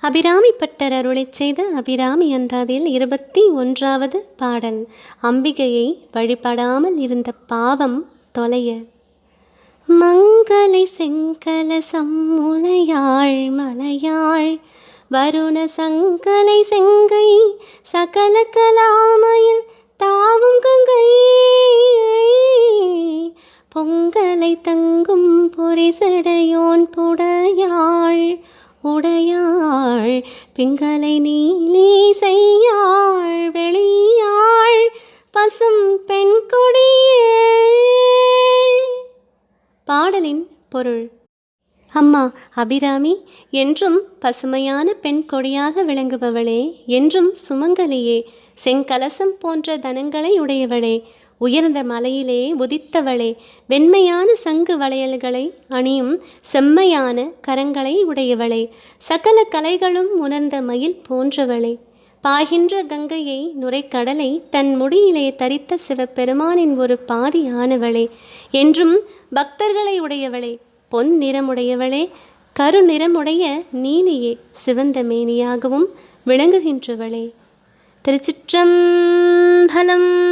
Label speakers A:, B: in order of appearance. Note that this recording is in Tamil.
A: அபிராமி பட்டர் அருளைச் செய்த அபிராமி அந்தாதியில் இருபத்தி ஒன்றாவது பாடல் அம்பிகையை வழிபடாமல் இருந்த பாவம் தொலைய. மங்களை செங்கல முலையாள் மலையாள் வருண சங்கலை செங்கை சகல கலாமையில் தாவும் கங்கை. பொங்கலை தங்கும் பொறிசடையோன் புடையாள் உடையாள் பிங்களை நீலே செய்யாள் வெளியாள் பசும் பெண் கொடியே. பாடலின் பொருள். அம்மா அபிராமி என்றும் பசுமையான பெண் கொடியாக விளங்குபவளே என்றும் சுமங்கலியே செங்கலசம் போன்ற தனங்களை உடையவளே உயர்ந்த மலையிலே உதித்தவளே வெண்மையான சங்கு வளையல்களை அணியும் செம்மையான கரங்களை உடையவளே சகல கலைகளும் உணர்ந்த மயில் போன்றவளே. பாய்கின்ற கங்கையை நுரைக்கடலை தன் முடியிலே தரித்த சிவபெருமானின் ஒரு பாதியானவளே என்றும் பக்தர்களை உடையவளே பொன் நிறமுடையவளே கருநிறமுடைய நீலியே சிவந்த மேனியாகவும் விளங்குகின்றவளே. திருச்சிற்றம்பலம்